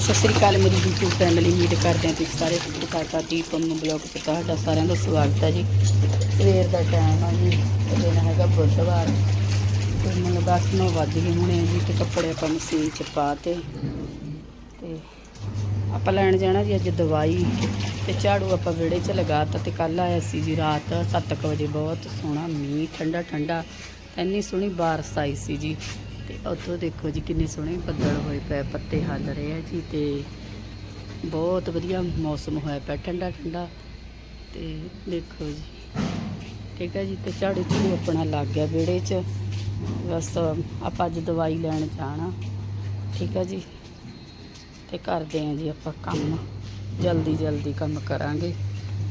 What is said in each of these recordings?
ਸਤਿ ਸ੍ਰੀ ਅਕਾਲ ਮੇਰੀ YouTube family ਉਮੀਦ ਕਰਦੇ ਹਾਂ ਤੁਸੀਂ ਸਾਰੇ। ਠੀਕ ਠਾਕ ਆ ਦੀਪ ਨੂੰ ਬਲੌਗ ਤੇ ਤੁਹਾਡਾ ਸਾਰਿਆਂ ਦਾ ਸਵਾਗਤ ਹੈ ਜੀ। ਸਵੇਰ ਦਾ ਟਾਈਮ ਆ ਜੀ ਤੇ ਦਿਨ ਹੈਗਾ ਬੁੱਧਵਾਰ। ਤੇ ਮੈਨੂੰ ਦਸ ਨੌ ਵੱਜ ਗਏ ਹੁਣੇ ਜੀ ਤੇ ਕੱਪੜੇ ਆਪਾਂ ਮਸ਼ੀਨ 'ਚ ਪਾ ਤੇ ਤੇ ਆਪਾਂ ਲੈਣ ਜਾਣਾ ਜੀ ਅੱਜ ਦਵਾਈ। ਤੇ ਝਾੜੂ ਆਪਾਂ ਵਿਹੜੇ 'ਚ ਲਗਾਤਾ ਤੇ ਕੱਲ ਆਇਆ ਸੀ ਜੀ ਰਾਤ 7:00 ਵਜੇ ਬਹੁਤ ਸੋਹਣਾ ਮੀਂਹ ਠੰਡਾ ਠੰਡਾ ਇੰਨੀ ਸੋਹਣੀ ਬਾਰਿਸ਼ ਆਈ ਸੀ ਜੀ। ਤੇ ਉੱਥੋਂ ਦੇਖੋ ਜੀ ਕਿੰਨੇ ਸੋਹਣੇ ਬੱਦਲ ਹੋਏ ਪਏ ਪੱਤੇ ਹੱਲ ਰਹੇ ਆ ਜੀ ਤੇ ਬਹੁਤ ਵਧੀਆ ਮੌਸਮ ਹੋਇਆ ਪਿਆ, ਠੰਡਾ ਠੰਡਾ ਤੇ ਦੇਖੋ ਜੀ। ਠੀਕ ਹੈ ਜੀ, ਤੇ ਝਾੜੂ ਝੂੜੂ ਆਪਣਾ ਲੱਗ ਗਿਆ ਵਿਹੜੇ 'ਚ। ਬਸ ਆਪਾਂ ਅੱਜ ਦਵਾਈ ਲੈਣ ਜਾਣਾ। ਠੀਕ ਹੈ ਜੀ। ਤੇ ਕਰਦੇ ਆਂ ਜੀ ਆਪਾਂ ਕੰਮ। ਜਲਦੀ ਜਲਦੀ ਕੰਮ ਕਰਾਂਗੇ।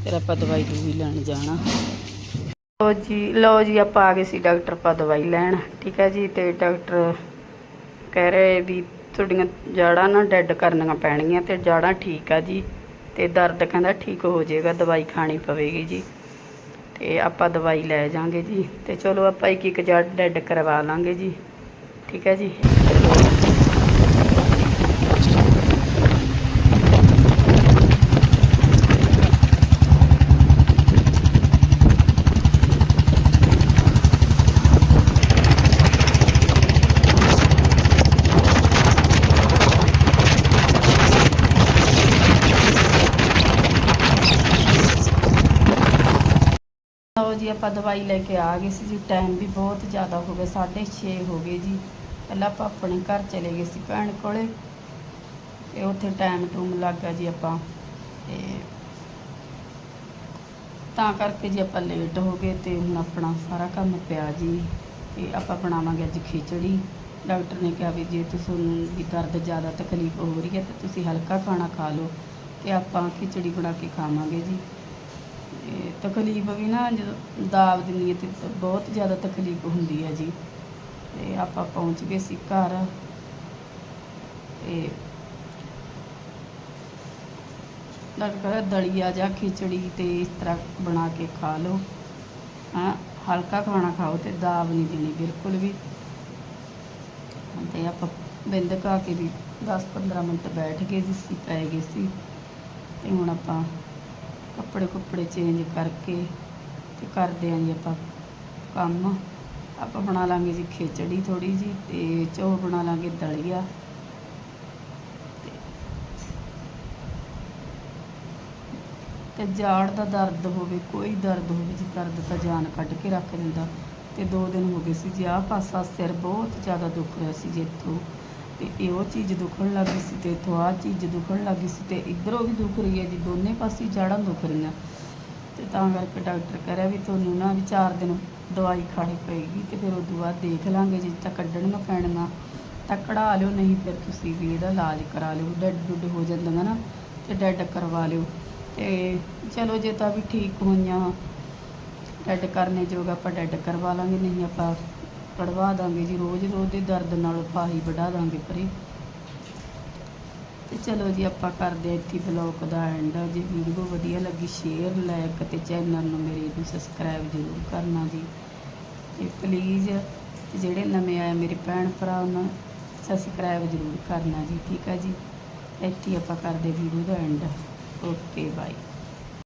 ਫਿਰ ਆਪਾਂ ਦਵਾਈ ਦੂਈ ਲੈਣ ਜਾਣਾ। ਲੋ ਜੀ ਲੋ ਜੀ, ਆਪਾਂ ਆ ਗਏ ਸੀ ਡਾਕਟਰ ਪਾ ਦਵਾਈ ਲੈਣ, ਠੀਕ ਹੈ ਜੀ, ਤੇ ਡਾਕਟਰ ਕਹਿ ਰਹੇ ਵੀ ਤੁਹਾਡੀਆਂ ਜਾੜਾਂ ਨਾ ਡੈੱਡ ਕਰਨੀਆਂ ਪੈਣਗੀਆਂ ਤੇ ਜਾੜਾਂ ਠੀਕ ਆ ਜੀ, ਤੇ ਦਰਦ ਕਹਿੰਦਾ ਠੀਕ ਹੋ ਜਾਏਗਾ, ਦਵਾਈ ਖਾਣੀ ਪਵੇਗੀ ਜੀ, ਤੇ ਆਪਾਂ ਦਵਾਈ ਲੈ ਜਾਾਂਗੇ ਜੀ, ਤੇ ਚਲੋ ਆਪਾਂ ਇੱਕ ਇੱਕ ਜੜ ਡੈੱਡ ਕਰਵਾ ਲਾਂਗੇ ਜੀ, ਠੀਕ ਹੈ ਜੀ। ਜੀ, ਆਪਾਂ ਦਵਾਈ ਲੈ ਕੇ ਆ ਗਏ ਸੀ ਜੀ ਟਾਈਮ ਵੀ ਬਹੁਤ ਜ਼ਿਆਦਾ ਹੋ ਗਿਆ 6:30 ਹੋ ਗਏ ਜੀ। ਪਹਿਲਾਂ ਆਪਾਂ ਆਪਣੇ ਘਰ ਚਲੇ ਗਏ ਸੀ ਭੈਣ ਕੋਲੇ, ਤੇ ਉੱਥੇ ਟਾਈਮ ਟੂਮ ਲੱਗ ਗਿਆ ਜੀ ਆਪਾਂ, ਤੇ ਤਾਂ ਕਰਕੇ ਜੀ ਆਪਾਂ ਲੇਟ ਹੋ ਗਏ ਤੇ ਹੁਣ ਆਪਣਾ ਸਾਰਾ ਕੰਮ ਪਿਆ ਜੀ, ਤੇ ਆਪਾਂ ਬਣਾਵਾਂਗੇ ਅੱਜ ਖਿਚੜੀ। ਡਾਕਟਰ ਨੇ ਕਿਹਾ ਵੀ ਜੇ ਤੁਹਾਨੂੰ ਵੀ ਦਰਦ ਜ਼ਿਆਦਾ ਤਕਲੀਫ ਹੋ ਰਹੀ ਹੈ, ਤਾਂ ਤੁਸੀਂ ਹਲਕਾ ਖਾਣਾ ਖਾ ਲਓ, ਤੇ ਆਪਾਂ ਖਿਚੜੀ ਬਣਾ ਕੇ ਖਾਵਾਂਗੇ ਜੀ। ਤੇ ਤਕਲੀਫ ਵੀ ਨਾ ਜਦੋਂ ਦਾਬ ਦਿੰਦੀ ਹੈ ਤੇ ਬਹੁਤ ਜ਼ਿਆਦਾ ਤਕਲੀਫ ਹੁੰਦੀ ਹੈ ਜੀ। ਤੇ ਆਪਾਂ ਪਹੁੰਚ ਗਏ ਸੀ ਘਰ। ਤੇ ਡਾਕਟਰ ਦਲੀਆ ਜਾਂ ਖਿਚੜੀ ਤੇ ਇਸ ਤਰ੍ਹਾਂ ਬਣਾ ਕੇ ਖਾ ਲਓ। ਹਾਂ, ਹਲਕਾ ਖਾਣਾ ਖਾਓ ਤੇ ਦਾਬ ਨਹੀਂ ਦੇਣੀ ਬਿਲਕੁਲ ਵੀ। ਤੇ ਆਪਾਂ ਬਿੰਦ ਖਾ ਕੇ ਵੀ 10-15 ਮਿੰਟ ਬੈਠ ਗਏ ਜੀ ਸੀ, ਪੈ ਗਏ ਸੀ। ਤੇ ਹੁਣ ਆਪਾਂ ਕੱਪੜੇ ਕੁੱਪੜੇ ਚੇਂਜ ਕਰਕੇ ਤੇ ਕਰਦੇ ਆਂ ਜੀ ਆਪਾਂ ਕੰਮ। ਆਪਾਂ ਬਣਾ ਲਾਂਗੇ ਜੀ ਖਿਚੜੀ ਥੋੜੀ ਜੀ ਤੇ ਚੋ ਬਣਾ ਲਾਂਗੇ ਦਲੀਆ। ਤੇ ਜਾੜ ਦਾ ਦਰਦ ਹੋਵੇ, ਕੋਈ ਦਰਦ ਹੋਵੇ ਜੀ, ਦਰਦ ਤਾਂ ਜਾਨ ਕੱਢ ਕੇ ਰੱਖ ਦਿੰਦਾ। ਤੇ ਦੋ ਦਿਨ ਹੋ ਗਏ ਸੀ ਜੀ, ਆਹ ਪਾਸਾ ਸਿਰ ਬਹੁਤ ਜ਼ਿਆਦਾ ਦੁਖ ਰਿਹਾ ਸੀ ਜੀ ਇੱਥੋਂ। ਤੇ ਇਹ ਉਹ ਚੀਜ਼ ਦੁਖਣ ਲੱਗ ਗਈ ਸੀ ਤੇ ਇੱਥੋਂ ਆਹ ਚੀਜ਼ ਦੁਖਣ ਲੱਗ ਗਈ ਸੀ ਤੇ ਇੱਧਰੋਂ ਵੀ ਦੁਖ ਰਹੀ ਹੈ ਜੀ, ਦੋਨੇ ਪਾਸੇ ਜੜਾਂ ਦੁਖ ਰਹੀਆਂ। ਤੇ ਤਾਂ ਕਰਕੇ ਡਾਕਟਰ ਕਹਿ ਰਿਹਾ ਵੀ ਤੁਹਾਨੂੰ ਨਾ ਵੀ ਚਾਰ ਦਿਨ ਦਵਾਈ ਖਾਣੀ ਪਏਗੀ ਤੇ ਫਿਰ ਉਦੋਂ ਬਾਅਦ ਦੇਖ ਲਾਂਗੇ ਜੇ, ਤਾਂ ਕੱਢਣ ਕੱਢਣੀਆਂ ਪੈਣੀਆਂ ਤਾਂ ਕਢਾ ਲਿਓ, ਨਹੀਂ ਫਿਰ ਤੁਸੀਂ ਵੀ ਇਹਦਾ ਇਲਾਜ ਕਰਾ ਲਿਓ, ਡੈਡ ਡੁੱਡ ਹੋ ਜਾਂਦੀਆਂ ਨਾ, ਤੇ ਡੈਡ ਕਰਵਾ ਲਿਓ। ਤੇ ਚਲੋ ਜੇ ਤਾਂ ਵੀ ਠੀਕ ਹੋਈਆਂ, ਡੈਡ ਕਰਨੇ ਜੋਗਾ ਆਪਾਂ ਡੈਡ ਕਰਵਾ ਲਾਂਗੇ, ਨਹੀਂ ਆਪਾਂ ਕਢਵਾ ਦਾਂਗੇ ਜੀ, ਰੋਜ਼ ਰੋਜ਼ ਦੇ ਦਰਦ ਨਾਲ ਫਾਹੀ ਵਢਾ ਦਾਂਗੇ ਪਰੇ। ਤੇ ਚਲੋ ਜੀ, ਆਪਾਂ ਕਰਦੇ ਹਾਂ ਇੱਥੇ ਬਲੌਗ ਦਾ ਐਂਡ। ਜੇ ਵੀਡੀਓ ਵਧੀਆ ਲੱਗੀ ਸ਼ੇਅਰ ਲਾਈਕ ਤੇ ਚੈਨਲ ਨੂੰ ਮੇਰੇ ਨੂੰ ਸਬਸਕ੍ਰਾਈਬ ਜ਼ਰੂਰ ਕਰਨਾ ਜੀ। ਤੇ ਪਲੀਜ਼ ਜਿਹੜੇ ਨਵੇਂ ਆਏ ਮੇਰੇ ਭੈਣ ਭਰਾ, ਉਹਨਾਂ ਸਬਸਕ੍ਰਾਈਬ ਜ਼ਰੂਰ ਕਰਨਾ ਜੀ, ਠੀਕ ਹੈ ਜੀ? ਇੱਥੇ ਆਪਾਂ ਕਰਦੇ ਵੀਡੀਓ ਦਾ ਐਂਡ। Okay bye